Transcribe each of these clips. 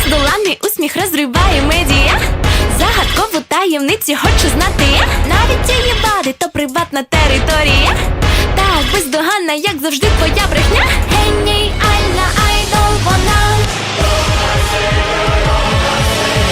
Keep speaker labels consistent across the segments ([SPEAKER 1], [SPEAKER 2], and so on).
[SPEAKER 1] Нездоланий усміх розриває медіа. Загадкову таємницю хочу знати. я. Навіть її вади, то приватна територія. Так бездоганна, як завжди, твоя брехня. Геніальна айдол вона.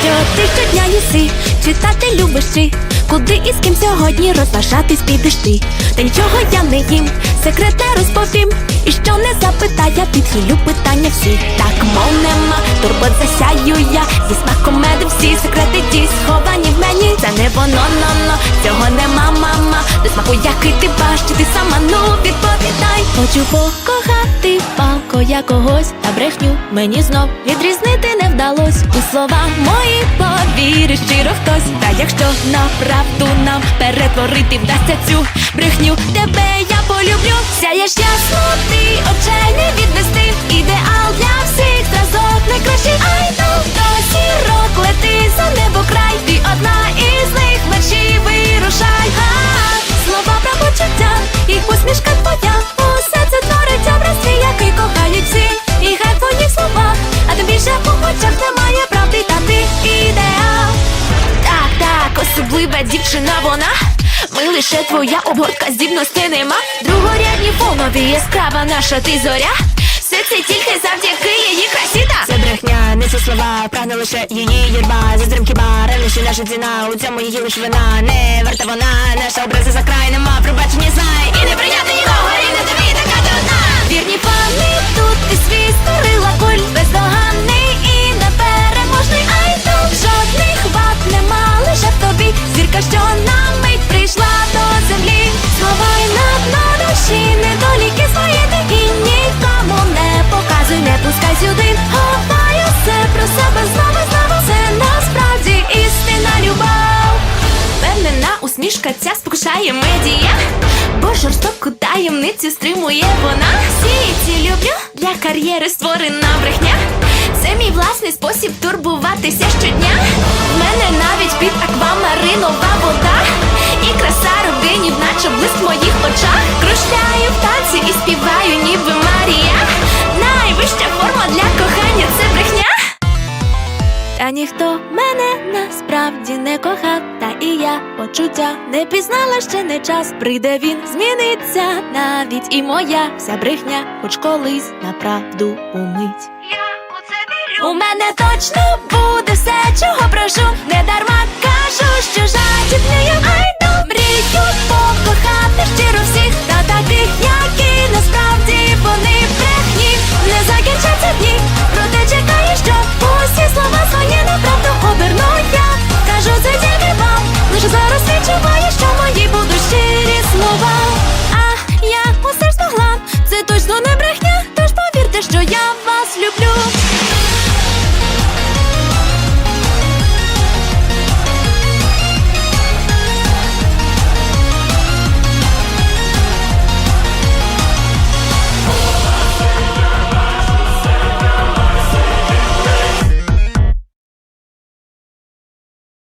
[SPEAKER 1] Що ти щодня їси, читати любиш чи Куди і з ким сьогодні розважатись підеш ти Та нічого я не їм, секрет не розповім І що не запитай, я підхилю питання всі Так мов нема, турбот засяю я. Зі смаком меду всі секрети ті сховані в мені. Це не воно, но, но, цього нема, мама. До смаку який ти баш, чи ти сама, ну відповідай. Хочу покохати палко я когось. Та брехню мені знов відрізнити не вдалось. У слова мої повірить щиро хтось. Та якщо на правду нам перетворити вдасться цю брехню Тебе я полюблю, сяєш ясно, особлива дівчина вона? Ми лише твоя обгортка здібності нема. Другорядні фонові, яскрава наша ти зоря. Все це тільки завдяки її красі
[SPEAKER 2] Це брехня, не це слова, прагне лише її єрба Заздрим хіба, ревнощі наша ціна. У цьому її лиш вина, не варта вона Наша образа за край, нема. Пробачення знай І не прийняти
[SPEAKER 1] спокушає медіа. Бо жорстоку таємницю стримує вона. Ці люблю для кар'єри створена брехня. Це мій власний спосіб турбуватися щодня. В мене навіть під аквамаринова вода. І краса рубинів, наче блиск в моїх очах. Кружляю в танці і співаю, ніби Марія ніхто мене насправді не кохав, та і я почуття не пізнала ще не час. Прийде він, зміниться навіть і моя вся брехня, хоч колись на правду умить. У це вірю. У мене точно буде все, чого прошу, не дарма кажу, що жадібною, ай